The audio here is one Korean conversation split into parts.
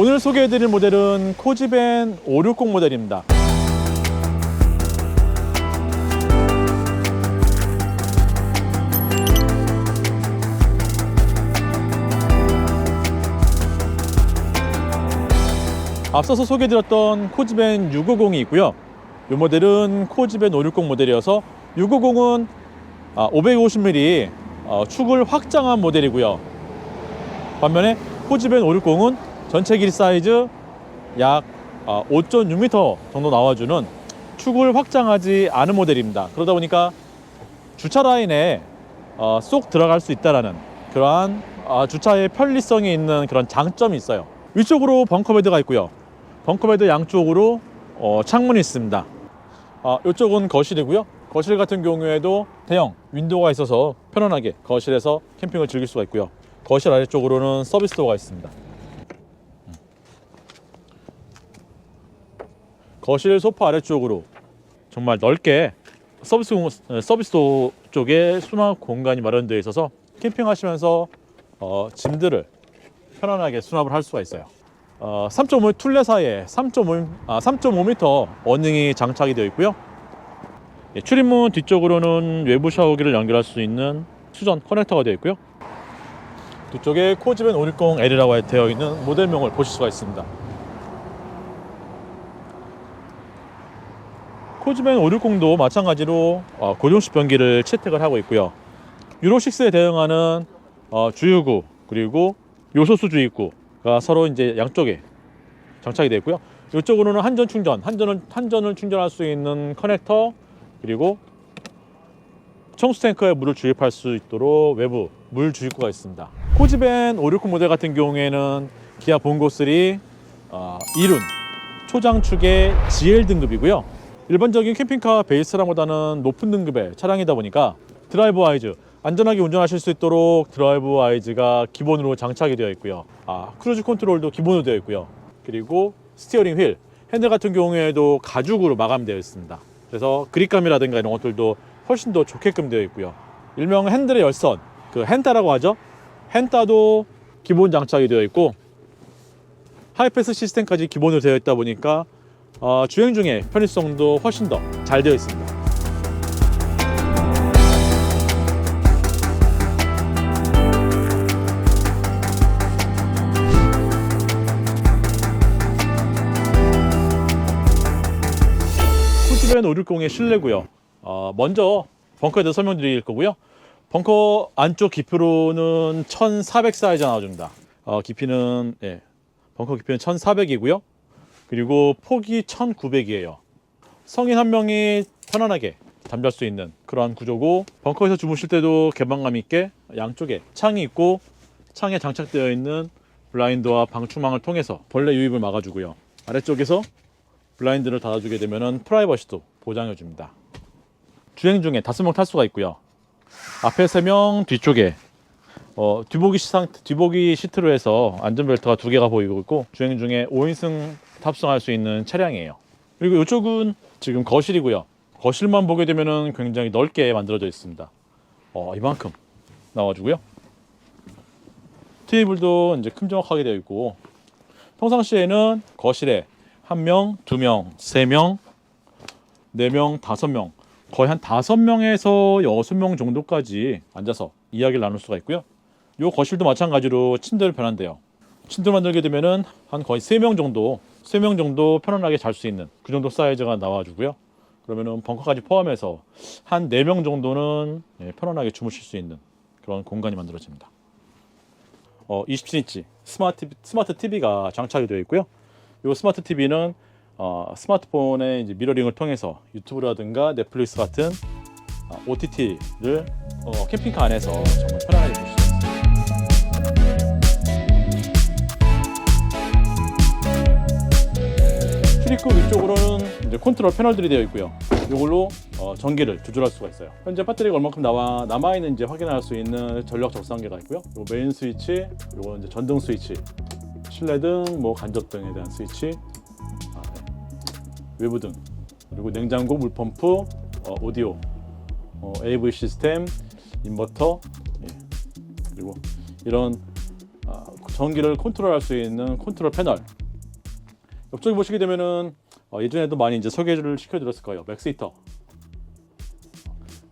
오늘 소개해드릴 모델은 코지벤 560 모델입니다. 앞서서 소개해드렸던 코지벤 650이 있고요. 이 모델은 코지벤 560 모델이어서 650은 550mm 어, 축을 확장한 모델이고요. 반면에 코지벤 560은 전체 길 사이즈 약 5.6m 정도 나와주는 축을 확장하지 않은 모델입니다. 그러다 보니까 주차 라인에 어, 쏙 들어갈 수 있다라는 그러한 아, 주차의 편리성이 있는 그런 장점이 있어요. 위쪽으로 벙커베드가 있고요. 벙커베드 양쪽으로 어, 창문이 있습니다. 아, 이쪽은 거실이고요. 거실 같은 경우에도 대형 윈도우가 있어서 편안하게 거실에서 캠핑을 즐길 수가 있고요. 거실 아래쪽으로는 서비스 도어가 있습니다. 거실 소파 아래쪽으로 정말 넓게 서비스 공- 어, 서비스 쪽에 수납 공간이 마련되어 있어서 캠핑하시면서 어, 짐들을 편안하게 수납을 할 수가 있어요. 어, 3.5 툴레 사이에 3.5, 아, 3.5m 어닝이 장착이 되어 있고요. 예, 출입문 뒤쪽으로는 외부 샤워기를 연결할 수 있는 수전 커넥터가 되어 있고요. 뒤쪽에 코지벤 560L이라고 되어 있는 모델명을 보실 수가 있습니다. 코지벤 560도 마찬가지로 어, 고정식 변기를 채택을 하고 있고요. 유로6에 대응하는 어, 주유구 그리고 요소수 주입구가 서로 이제 양쪽에 장착이 되어 있고요. 이쪽으로는 한전 충전, 한전을 한전을 충전할 수 있는 커넥터 그리고 청수 탱크에 물을 주입할 수 있도록 외부 물 주입구가 있습니다. 코지벤 560 모델 같은 경우에는 기아 본고 3 어, 이륜 초장축의 GL 등급이고요. 일반적인 캠핑카 베이스랑보다는 높은 등급의 차량이다 보니까 드라이브 와이즈 안전하게 운전하실 수 있도록 드라이브 와이즈가 기본으로 장착이 되어 있고요. 아, 크루즈 컨트롤도 기본으로 되어 있고요. 그리고 스티어링 휠, 핸들 같은 경우에도 가죽으로 마감되어 있습니다. 그래서 그립감이라든가 이런 것들도 훨씬 더 좋게끔 되어 있고요. 일명 핸들의 열선, 그 헨타라고 하죠. 헨타도 기본 장착이 되어 있고 하이패스 시스템까지 기본으로 되어 있다 보니까 어, 주행 중에 편의성도 훨씬 더 잘 되어 있습니다. 쿠즈벤 560의 실내고요. 어, 먼저 벙커에 대해서 설명드릴 거고요. 벙커 안쪽 깊이로는 1400 사이즈 나와줍니다. 어, 깊이는 예, 벙커 깊이는 1400이고요. 그리고 폭이 1900이에요. 성인 한 명이 편안하게 잠잘 수 있는 그러한 구조고 벙커에서 주무실 때도 개방감 있게 양쪽에 창이 있고 창에 장착되어 있는 블라인드와 방충망을 통해서 벌레 유입을 막아주고요. 아래쪽에서 블라인드를 닫아주게 되면 프라이버시도 보장해 줍니다. 주행 중에 다섯 명 탈 수가 있고요. 앞에 세 명, 뒤쪽에 어, 뒤보기 시상 뒤보기 시트로 해서 안전벨트가 두 개가 보이고 있고 주행 중에 5인승 탑승할 수 있는 차량이에요. 그리고 이쪽은 지금 거실이고요. 거실만 보게 되면은 굉장히 넓게 만들어져 있습니다. 어, 이만큼 나와주고요. 테이블도 이제 큼지막하게 되어 있고 평상시에는 거실에 한 명, 두 명, 세 명, 네 명, 다섯 명, 거의 한 다섯 명에서 여섯 명 정도까지 앉아서 이야기를 나눌 수가 있고요. 요 거실도 마찬가지로 침대를 변한대요. 침대 만들게 되면은 한 거의 세 명 정도, 세 명 정도 편안하게 잘 수 있는 그 정도 사이즈가 나와주고요. 그러면은 벙커까지 포함해서 한 네 명 정도는 예, 편안하게 주무실 수 있는 그런 공간이 만들어집니다. 어, 27인치 스마트 스마트 TV가 장착이 되어 있고요. 이 스마트 TV는 어, 스마트폰의 미러링을 통해서 유튜브라든가 넷플릭스 같은 어, OTT를 어, 캠핑카 안에서 정말 편안하게 입구 위쪽으로는 이제 컨트롤 패널들이 되어 있고요. 이걸로 어, 전기를 조절할 수가 있어요. 현재 배터리가 얼마큼 남아 남아 있는지 확인할 수 있는 전력 적상기가 있고요. 요 메인 스위치, 요거 이제 전등 스위치, 실내등, 뭐 간접등에 대한 스위치, 아, 네. 외부등, 그리고 냉장고, 물펌프, 어, 오디오, 어, AV 시스템, 인버터, 예. 그리고 이런 아, 전기를 컨트롤할 수 있는 컨트롤 패널. 옆쪽에 보시게 되면은 어, 예전에도 많이 이제 소개를 시켜드렸을 거예요. 맥스 히터.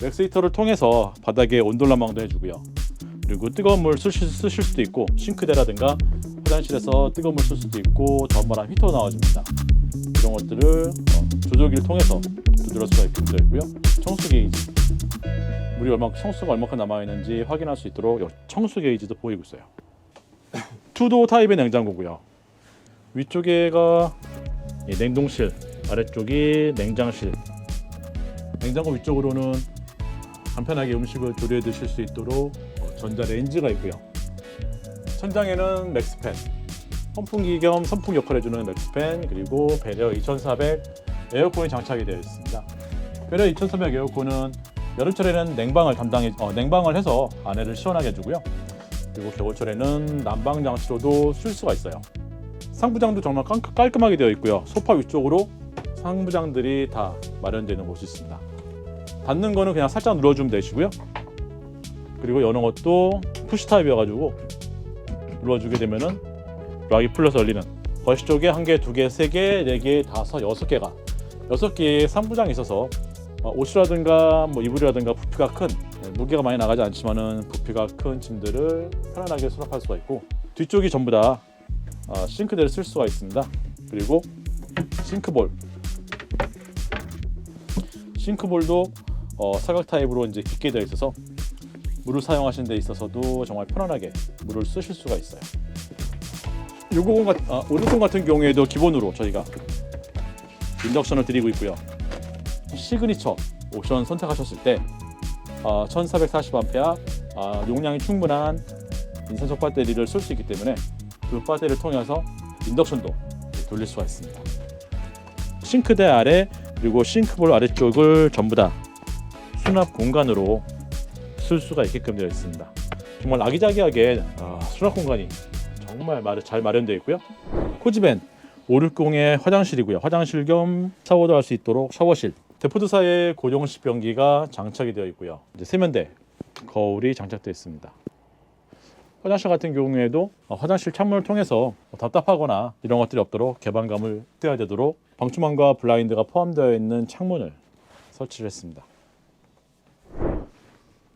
맥스 히터를 통해서 바닥에 온도 난방도 해주고요. 그리고 뜨거운 물 쓰실, 쓰실 수도 있고 싱크대라든가 화장실에서 뜨거운 물 쓸 수도 있고 더운바람 히터 나와줍니다. 이런 것들을 어, 조절기를 통해서 조절할 수가 있게 되어 있고요. 청수 게이지 물이 얼마 청수가 얼마큼 남아 있는지 확인할 수 있도록 요 청수 게이지도 보이고 있어요. 투도 타입의 냉장고고요. 위쪽에가 이 냉동실, 아래쪽이 냉장실. 냉장고 위쪽으로는 간편하게 음식을 조리해 드실 수 있도록 어, 전자레인지가 있고요. 천장에는 맥스팬, 선풍기 겸 선풍 역할을 해주는 맥스팬 그리고 배려 2400 에어컨이 장착이 되어 있습니다. 배려 2400 에어컨은 여름철에는 냉방을 담당해 어, 냉방을 해서 안에를 시원하게 해주고요. 그리고 겨울철에는 난방 장치로도 쓸 수가 있어요. 상부장도 정말 깔- 깔끔하게 되어 있고요. 소파 위쪽으로 상부장들이 다 마련되는 곳이 있습니다. 닫는 거는 그냥 살짝 눌러주면 되시고요. 그리고 여는 것도 푸시 타입이어가지고 눌러주게 되면은 락이 풀려서 열리는 거실 쪽에 한 개, 두 개, 세 개, 네 개, 다섯, 여섯 개가 여섯 개의 상부장이 있어서 어, 옷이라든가 뭐 이불이라든가 부피가 큰 네, 무게가 많이 나가지 않지만은 부피가 큰 짐들을 편안하게 수납할 수가 있고 뒤쪽이 전부 다 어, 싱크대를 쓸 수가 있습니다. 그리고 싱크볼 싱크볼도 어, 사각 타입으로 이제 깊게 되어 있어서 물을 사용하시는 데 있어서도 정말 편안하게 물을 쓰실 수가 있어요. 650 같, 아, 560 같은 경우에도 기본으로 저희가 인덕션을 드리고 있고요. 시그니처 옵션 선택하셨을 때 아, 1440A 아, 용량이 충분한 인산적 배터리를 쓸 수 있기 때문에 그 배터리를 통해서 인덕션도 돌릴 수가 있습니다. 싱크대 아래 그리고 싱크볼 아래쪽을 전부 다 수납 공간으로 쓸 수가 있게끔 되어 있습니다. 정말 아기자기하게 아, 수납 공간이 정말 마- 잘 마련되어 있고요. 코지벤 560의 화장실이고요. 화장실 겸 샤워도 할 수 있도록 샤워실. 데포드사의 고정식 변기가 장착이 되어 있고요. 세면대, 거울이 장착되어 있습니다. 화장실 같은 경우에도 어, 화장실 창문을 통해서 뭐 답답하거나 이런 것들이 없도록 개방감을 띄어야 되도록 방충망과 블라인드가 포함되어 있는 창문을 설치를 했습니다.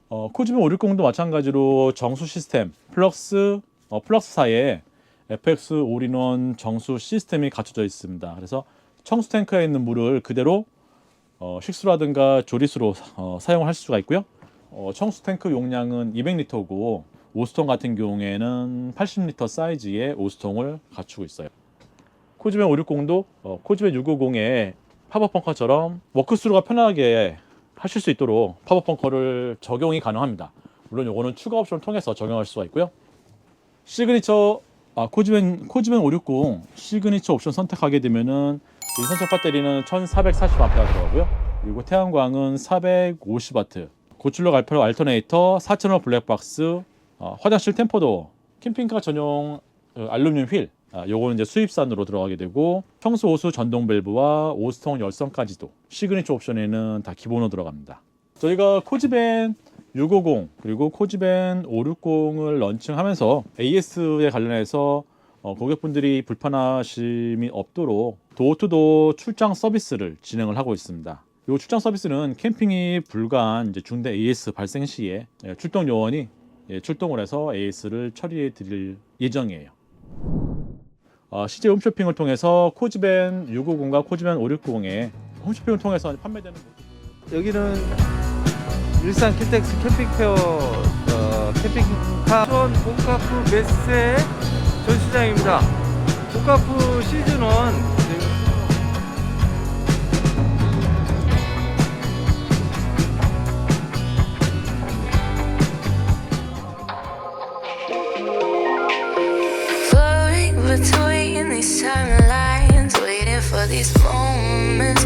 어, 코지벤 560도 마찬가지로 정수 시스템 플럭스 어, 플럭스사에 FX 올인원 정수 시스템이 갖춰져 있습니다. 그래서 청수 탱크에 있는 물을 그대로 어, 식수라든가 조리수로 어, 사용할 수가 있고요. 어, 청수 탱크 용량은 200리터고 오스통 같은 경우에는 80리터 사이즈의 오스통을 갖추고 있어요. 코지벤 560도 어, 코지벤 650의 팝업 펑커처럼 워크스루가 편하게 하실 수 있도록 팝업 펑커를 적용이 가능합니다. 물론 요거는 추가 옵션을 통해서 적용할 수가 있고요. 시그니처 아, 코지벤 코지벤 560 시그니처 옵션 선택하게 되면은 인산철 배터리는 1440A 들어가고요. 그리고 태양광은 450W. 고출력 알파 알터네이터 4000W 블랙박스 어, 화장실 템포도 캠핑카 전용 어, 알루미늄 휠 아, 요거는 이제 수입산으로 들어가게 되고 청소 호수 전동 밸브와 오스통 열선까지도 시그니처 옵션에는 다 기본으로 들어갑니다. 저희가 코지벤 650 그리고 코지벤 560을 런칭하면서 AS에 관련해서 어, 고객분들이 불편하심이 없도록 도어투도어 출장 서비스를 진행을 하고 있습니다. 이 출장 서비스는 캠핑이 불가한 중대 AS 발생 시에 예, 출동 요원이 예, 출동을 해서 AS를 처리해 드릴 예정이에요. 어, 실제 홈쇼핑을 통해서 코지벤 650과 코지벤 560의 홈쇼핑을 통해서 판매되는 여기는 일산 킬텍스 캠핑페어 어, 캠핑카 수원 복가프 메세 전시장입니다. 복가프 시즌 1 these moments